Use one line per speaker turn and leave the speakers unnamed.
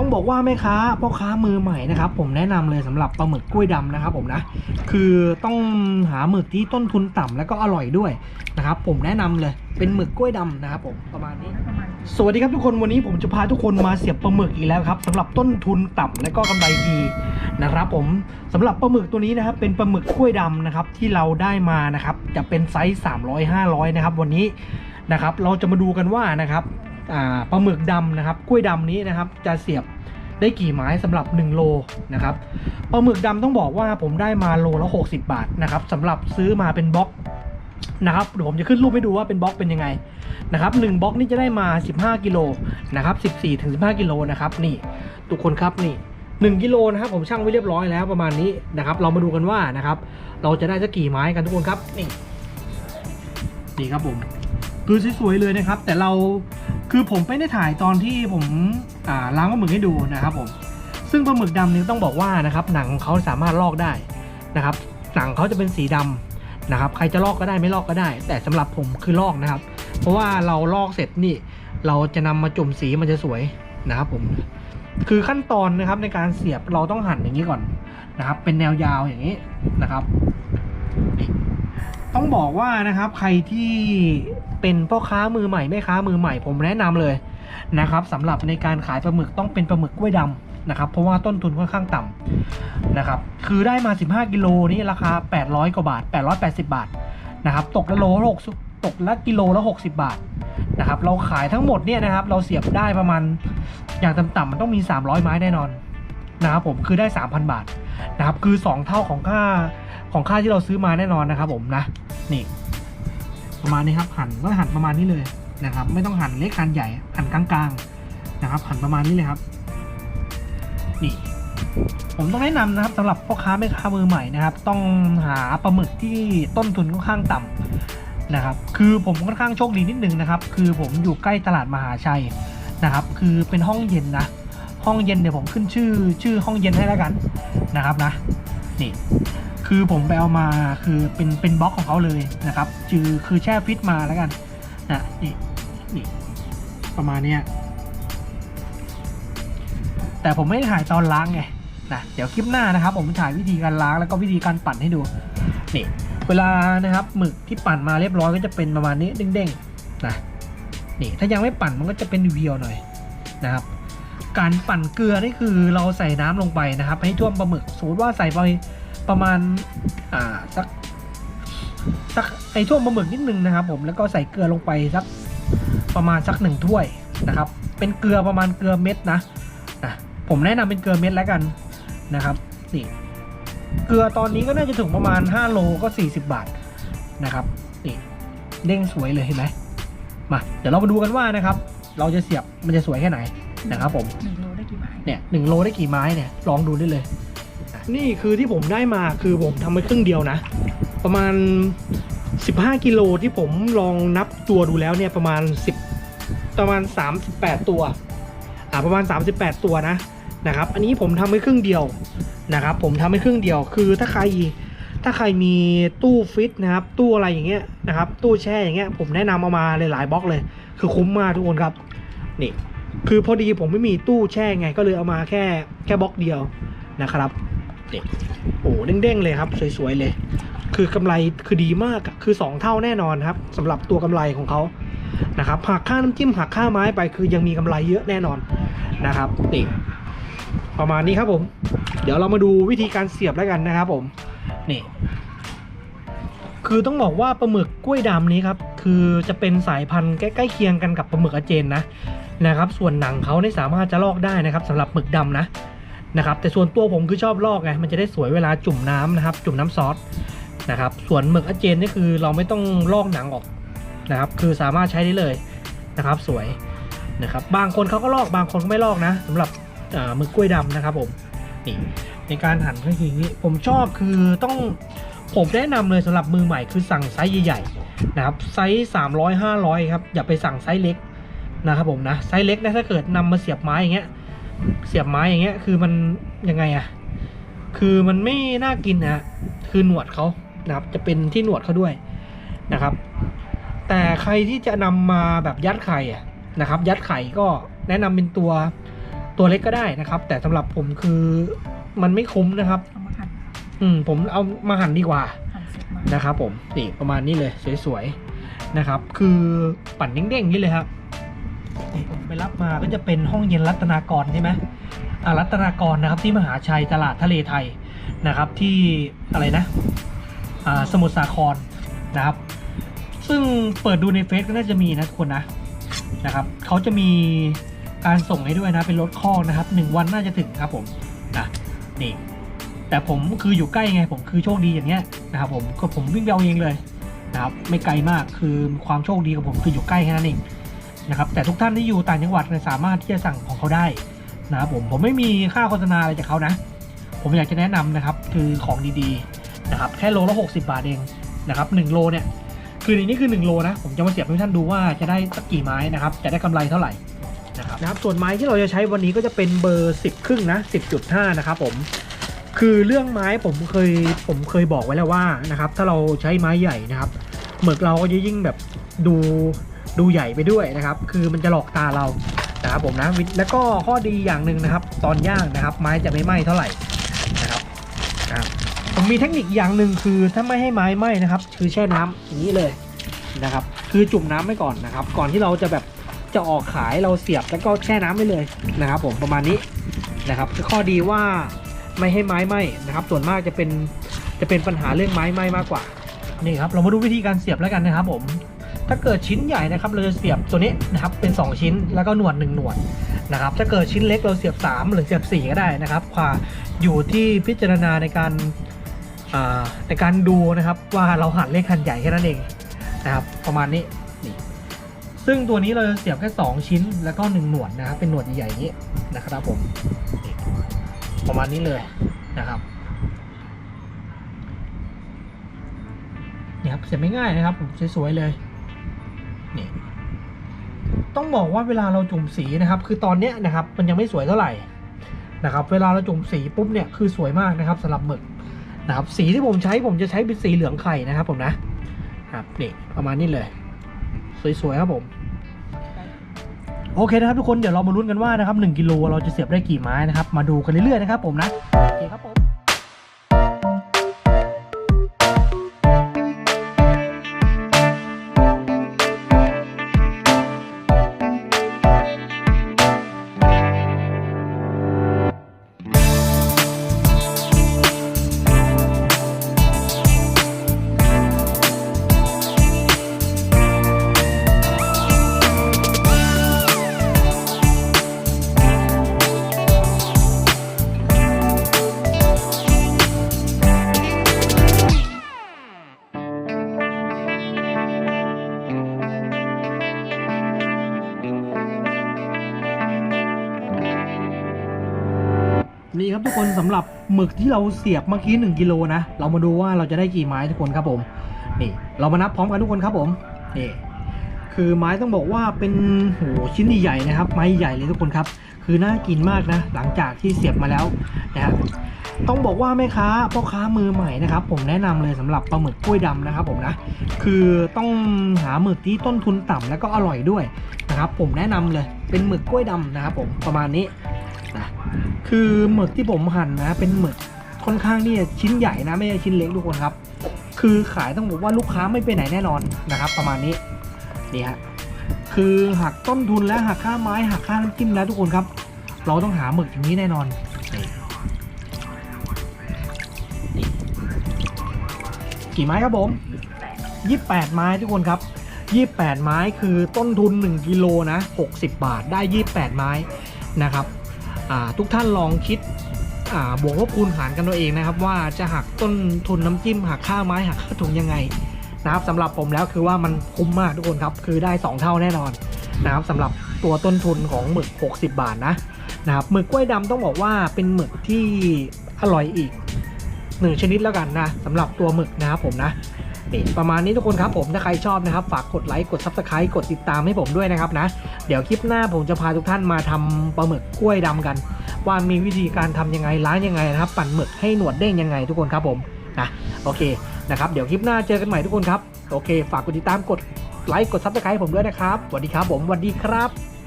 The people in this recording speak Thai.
ต้องบอกว่าแม่ค้าพ่อค้ามือใหม่นะครับ ผมแนะนำเลยสำหรับปลาหมึกกล้วยดำนะครับ ผมนะคือต้องหาหมึกที่ต้นทุนต่ำแล้วก็อร่อยด้วยนะครับ ผมแนะนำเลยเป็นหมึกกล้วยดำนะครับผมประมาณนี้ สวัสดีครับทุกคนวันนี้ผมจะพาทุกคนมาเสียบปลาหมึกอีกแล้วครับสำหรับต้นทุนต่ำและก็กำไรดีนะครับ ผมสำหรับปลาหมึกตัวนี้นะครับ เป็นปลาหมึกกล้วยดำนะครับที่เราได้มานะครับ จะเป็นไซส์300 500นะครับ วันนี้นะครับ เราจะมาดูกันว่านะครับ ปลาหมึกดำนะครับกล้วยดำนี้นะครับจะเสียบได้กี่ไม้สำหรับ 1 โลนะครับปลาหมึกดำต้องบอกว่าผมได้มาโลละ60 บาทนะครับสำหรับซื้อมาเป็นบล็อกนะครับเดี๋ยวผมจะขึ้นรูปให้ดูว่าเป็นบล็อกเป็นยังไงนะครับหนึ่งบล็อกนี่จะได้มา 15 กิโลนะครับ14ถึง15 กิโลนะครับนี่ทุกคนครับนี่1กิโลนะครับผมช่างไว้เรียบร้อยแล้วประมาณนี้นะครับ เรามาดูกันว่านะครับ เราจะได้สักกี่ไม้กันทุกคนครับนี่นี่ครับผมคือสวยๆเลยนะครับ แต่เรา คือผมไม่ได้ถ่ายตอนที่ผมล้างปลาหมึกให้ดูนะครับผม ซึ่งปลาหมึกดำนี่ต้องบอกว่านะครับหนังของเขาสามารถลอกได้นะครับหนังเขาจะเป็นสีดำนะครับ ใครจะลอกก็ได้ไม่ลอกก็ได้ แต่สำหรับผมคือลอกนะครับ เพราะว่าเราลอกเสร็จนี่ เราจะนำมาจุ่มสีมันจะสวยนะครับผม คือขั้นตอนนะครับในการเสียบเราต้องหั่นอย่างนี้ก่อนนะครับ เป็นแนวยาวอย่างนี้นะครับต้องบอกว่านะครับใครที่ เป็นพ่อค้ามือใหม่แม่ค้ามือใหม่ผมแนะนำเลยนะครับสำหรับในการขายปลาหมึกต้องเป็นปลาหมึกกล้วยดำนะครับเพราะว่าต้นทุนค่อนข้างต่ำนะครับคือได้มา 15 กิโลนี่ราคา 800 กว่าบาท 880 บาทนะครับตกละโลละ60ตกละกิโลละ 60 บาทนะครับเราขายทั้งหมดเนี่ยนะครับเราเสียบได้ประมาณอย่างต่ำๆมันต้องมี 300 ไม้แน่นอนนะครับผมคือได้ 3,000 บาทนะครับคือ 2 เท่าของค่าของค่าที่เราซื้อมาแน่นอนนะครับผมนะนี่ ประมาณนี้ครับหั่นก็หั่นประมาณนี้เลยนะครับ ไม่ต้องหั่นเล็กหั่นใหญ่หั่นกลางๆนะครับหั่นประมาณนี้เลยครับ นี่ ผมต้องแนะนำนะครับสำหรับพ่อค้าแม่ค้ามือใหม่นะครับ ต้องหาปลาหมึกที่ต้นทุนค่อนข้างต่ำนะครับ คือผมค่อนข้างโชคดีนิดนึงนะครับ คือผมอยู่ใกล้ตลาดมหาชัยนะครับ คือเป็นห้องเย็นนะห้องเย็นเดี๋ยวผมขึ้นชื่อชื่อห้องเย็นให้แล้วกันนะครับนะนี่ คือผมไปเอามาคือเป็นเป็นบล็อกของเขาเลยนะครับคือคือแช่ฟิตมาแล้วกันนะนี่นี่ประมาณเนี้ยแต่ผมไม่ได้ถ่ายตอนล้างไงนะเดี๋ยวคลิปหน้านะครับ ผมถ่ายวิธีการล้างแล้วก็วิธีการปั่นให้ดูนี่เวลานะครับหมึกที่ปั่นมาเรียบร้อยก็จะเป็นประมาณนี้เด้งๆนะนี่ถ้ายังไม่ปั่นมันก็จะเป็นเวียวหน่อยนะครับ การปั่นเกลือนี่คือเราใส่น้ำลงไปนะครับ ให้ท่วมปลาหมึกสมมติว่าใส่ไป ประมาณอ่าสักสักไอท่วมปลาหมึกนิดนึงนะครับ ผมแล้วก็ใส่เกลือลงไปสักประมาณสักหนึ่งถ้วยนะครับ เป็นเกลือประมาณเกลือเม็ดนะนะผมแนะนำเป็นเกลือเม็ดแล้วกันนะครับนี่เกลือตอนนี้ก็น่าจะถึงประมาณ 5 โลก็ 40 บาทนะครับนี่เด้งสวยเลยเห็นไหมมาเดี๋ยวเรามาดูกันว่านะครับ เราจะเสียบมันจะสวยแค่ไหนนะครับผม
หนึ่งโลได้กี่ไม้
เนี่ยหนึ่งโลได้กี่ไม้เนี่ยลองดูได้เลย นี่คือที่ผมได้มาคือผมทำไปครึ่งเดียวนะ ประมาณ 15 กิโลที่ผมลองนับตัวดูแล้วเนี่ยประมาณ 10 ประมาณ 38 ตัวอ่าประมาณ 38 ตัวนะนะครับ อันนี้ผมทำไปครึ่งเดียวนะครับ ผมทำไปครึ่งเดียว คือถ้าใครถ้าใครมีตู้ฟิตนะครับ ตู้อะไรอย่างเงี้ยนะครับ ตู้แช่อย่างเงี้ย ผมแนะนำเอามาหลายๆบล็อกเลย คือคุ้มมากทุกคนครับนี่คือพอดีผมไม่มีตู้แช่ไงก็เลยเอามาแค่แค่บล็อกเดียวนะครับ นี่โอ้เด้งๆเลยครับสวยๆเลย คือกำไรคือดีมากคือ 2 เท่าแน่นอนครับสำหรับตัวกำไรของเขานะครับหักค่าน้ำจิ้มหักค่าไม้ไปคือยังมีกำไรเยอะแน่นอนนะครับนี่ประมาณนี้ครับผม เดี๋ยวเรามาดูวิธีการเสียบแล้วกันนะครับผมนี่คือต้องบอกว่าปลาหมึกกล้วยดำนี้ครับคือจะเป็นสายพันธุ์ใกล้ๆเคียงกันกับปลาหมึกอาเจนนะนะครับ ส่วนหนังเขาไม่สามารถจะลอกได้นะครับสำหรับหมึกดำนะ นะครับแต่ส่วนตัวผมคือชอบลอกไงมันจะได้สวยเวลาจุ่มน้ำนะครับ จุ่มน้ำซอสนะครับ ส่วนหมึกอเจนนี่คือเราไม่ต้องลอกหนังออกนะครับ คือสามารถใช้ได้เลยนะครับ สวยนะครับ บางคนเขาก็ลอกบางคนก็ไม่ลอกนะสำหรับหมึกกล้วยดำนะครับ ผมนี่ในการหั่นก็คืออย่างนี้ผมชอบคือต้องผมแนะนำเลยสำหรับมือใหม่คือสั่งไซส์ใหญ่ๆนะครับไซส์สามร้อยห้าร้อยครับ อย่าไปสั่งไซส์เล็กนะครับผมนะไซส์เล็กนะถ้าเกิดนำมาเสียบไม้อย่างเงี้ย เสียบไม้อย่างเงี้ย คือมันยังไงอะคือมันไม่น่ากินนะคือหนวดเขานะครับ จะเป็นที่หนวดเขาด้วยนะครับ แต่ใครที่จะนำมาแบบยัดไข่อะนะครับ ยัดไข่ก็แนะนำเป็นตัวตัวเล็กก็ได้นะครับ แต่สำหรับผมคือมันไม่คุ้มนะครับ
เอามาหั่น
อืมผมเอามาหั่นดีกว่า
หั่นเสร็จมา
นะครับ ผมนี่ประมาณนี้เลยสวยๆนะครับ คือปั่นเด้งๆอย่างนี้เลยครับนี่ ผมไปรับมาก็จะเป็นห้องเย็นรัตนากรใช่ไหมอรัตนากรนะครับที่มหาชัยตลาดทะเลไทยนะครับที่อะไรนะอ่าสมุทรสาครนะครับ ซึ่งเปิดดูในเฟซก็น่าจะมีนะทุกคนนะนะครับเขาจะมีการส่งให้ด้วยนะเป็นรถข้อนะครับหนึ่งวันน่าจะถึงครับผมนะนี่แต่ผมคืออยู่ใกล้ไงผมคือโชคดีอย่างเงี้ยนะครับผมก็ผมวิ่งไปเอาเองเลยนะครับไม่ไกลมากคือความโชคดีของผมคืออยู่ใกล้แค่นั้นเอง นะครับแต่ทุกท่านที่อยู่ต่างจังหวัดเนี่ยสามารถที่จะสั่งของเขาได้นะครับผมผมไม่มีค่าโฆษณาอะไรจากเขานะ ผมอยากจะแนะนำนะครับคือของดีๆนะครับแค่โลละ60 บาทเองนะครับ1โลเนี่ยคือในนี้คือ 1 โลนะผมจะมาเสียบให้ท่านดูว่าจะได้สักกี่ไม้นะครับจะได้กำไรเท่าไหร่นะครับนะครับส่วนไม้ที่เราจะใช้วันนี้ก็จะเป็นเบอร์ 10 ครึ่งนะ 10.5 นะครับผมคือเรื่องไม้ผมเคยผมเคยบอกไว้แล้วว่านะครับถ้าเราใช้ไม้ใหญ่นะครับหมึกเราก็จะยิ่งแบบดู ดูใหญ่ไปด้วยนะครับ คือมันจะหลอกตาเรานะครับผมนะวิแล้วก็ข้อดีอย่างหนึ่งนะครับ ตอนย่างนะครับ ไม้จะไม่ไหม้เท่าไหร่นะครับอะผมมีเทคนิคอย่างหนึ่งคือถ้าไม่ให้ไม้ไหม้นะครับ คือแช่น้ำอย่างนี้เลยนะครับ คือจุ่มน้ำไว้ก่อนนะครับ ก่อนที่เราจะแบบจะออกขายเราเสียบแล้วก็แช่น้ำไว้เลยนะครับ ผมประมาณนี้นะครับคือข้อดีว่าไม่ให้ไม้ไหม้นะครับ ส่วนมากจะเป็นจะเป็นปัญหาเรื่องไม้ไหม้มากกว่านี่ครับ เรามาดูวิธีการเสียบแล้วกันนะครับผม ถ้าเกิดชิ้นใหญ่นะครับเราจะเสียบตัวนี้นะครับเป็น 2 ชิ้นแล้วก็หนวด1หนวดนะครับถ้าเกิดชิ้นเล็กเราเสียบ 3 หรือเสียบ 4 ก็ได้นะครับความอยู่ที่พิจารณาในการอ่าในการดูนะครับว่าเราหันเล็กหั่นใหญ่แค่นั้นเองนะครับประมาณนี้นี่ซึ่งตัวนี้เราจะเสียบแค่ 2 ชิ้นแล้วก็ 1 หนวดนะครับเป็นหนวดใหญ่ๆนี้นะครับผมประมาณนี้เลยนะครับนี่ครับเสียบไม่ง่ายนะครับผมสวยๆเลย นี่ต้องบอกว่าเวลาเราจุ่มสีนะครับ คือตอนเนี้ยนะครับ มันยังไม่สวยเท่าไหร่นะครับ เวลาเราจุ่มสีปุ๊บเนี่ยคือสวยมากนะครับสำหรับหมึกนะครับ สีที่ผมใช้ผมจะใช้เป็นสีเหลืองไข่นะครับ ผมนะครับนี่ประมาณนี้เลย สวยๆครับผมโอเคนะครับทุกคนเดี๋ยวเรามาลุ้นกันว่านะครับ1กิโลเราจะเสียบได้กี่ไม้นะครับ มาดูกันเรื่อยๆนะครับผมนะโอเคครับผม นี่ครับทุกคนสำหรับหมึกที่เราเสียบเมื่อกี้1กิโลนะ เรามาดูว่าเราจะได้กี่ไม้ทุกคนครับผม นี่ เรามานับพร้อมกันทุกคนครับผมนี่คือไม้ต้องบอกว่าเป็นโหชิ้นใหญ่ๆนะครับ ไม้ใหญ่เลยทุกคนครับ คือน่ากินมากนะ หลังจากที่เสียบมาแล้วนะฮะต้องบอกว่าแม่ค้าพ่อค้ามือใหม่นะครับ ผมแนะนำเลยสำหรับปลาหมึกกล้วยดำนะครับ ผมนะ คือต้องหาหมึกที่ต้นทุนต่ำแล้วก็อร่อยด้วยนะครับ ผมแนะนำเลยเป็นหมึกกล้วยดำนะครับ ผมประมาณนี้ นะคือหมึกที่ผมหั่นนะ เป็นหมึกค่อนข้างที่จะชิ้นใหญ่นะ ไม่ใช่ชิ้นเล็กทุกคนครับ คือขายต้องบอกว่าลูกค้าไม่ไปไหนแน่นอนนะครับ ประมาณนี้นี่ฮะคือหักต้นทุนและหักค่าไม้หักค่าน้ำจิ้มแล้วทุกคนครับ เราต้องหาหมึกอย่างนี้แน่นอนกี่ไม้ครับผมยี่แปดไม้ทุกคนครับยี่แปดไม้คือต้นทุน 1กิโลนะ 60 บาทได้ยี่แปดไม้นะครับ ทุกท่านลองคิดอ่าบวกลบคูณหารกันตัวเองนะครับ ว่าจะหักต้นทุนน้ำจิ้มหักค่าไม้หักค่าถุงยังไงนะครับสำหรับผมแล้วคือว่ามันคุ้มมากทุกคนครับ คือได้ 2 เท่าแน่นอนนะครับสำหรับตัวต้นทุนของหมึก 60 บาทนะนะครับหมึกกล้วยดำต้องบอกว่าเป็นหมึกที่อร่อยอีกหนึ่งชนิดแล้วกันนะสำหรับตัวหมึกนะครับผมนะ นี่ประมาณนี้ทุกคนครับผมถ้าใครชอบนะครับ ฝากกดไลค์กด Subscribe กดติดตามให้ผมด้วยนะครับนะ เดี๋ยวคลิปหน้าผมจะพาทุกท่านมาทำปลาหมึกกล้วยดำกัน ว่ามีวิธีการทำยังไงล้างยังไงนะครับ ปั่นหมึกให้หนวดเด้งยังไงทุกคนครับผมนะโอเคนะครับเดี๋ยวคลิปหน้าเจอกันใหม่ทุกคนครับโอเค ฝากกดติดตามกดไลค์กดซับสไครต์ผมด้วยนะครับสวัสดีครับผมสวัสดีครับ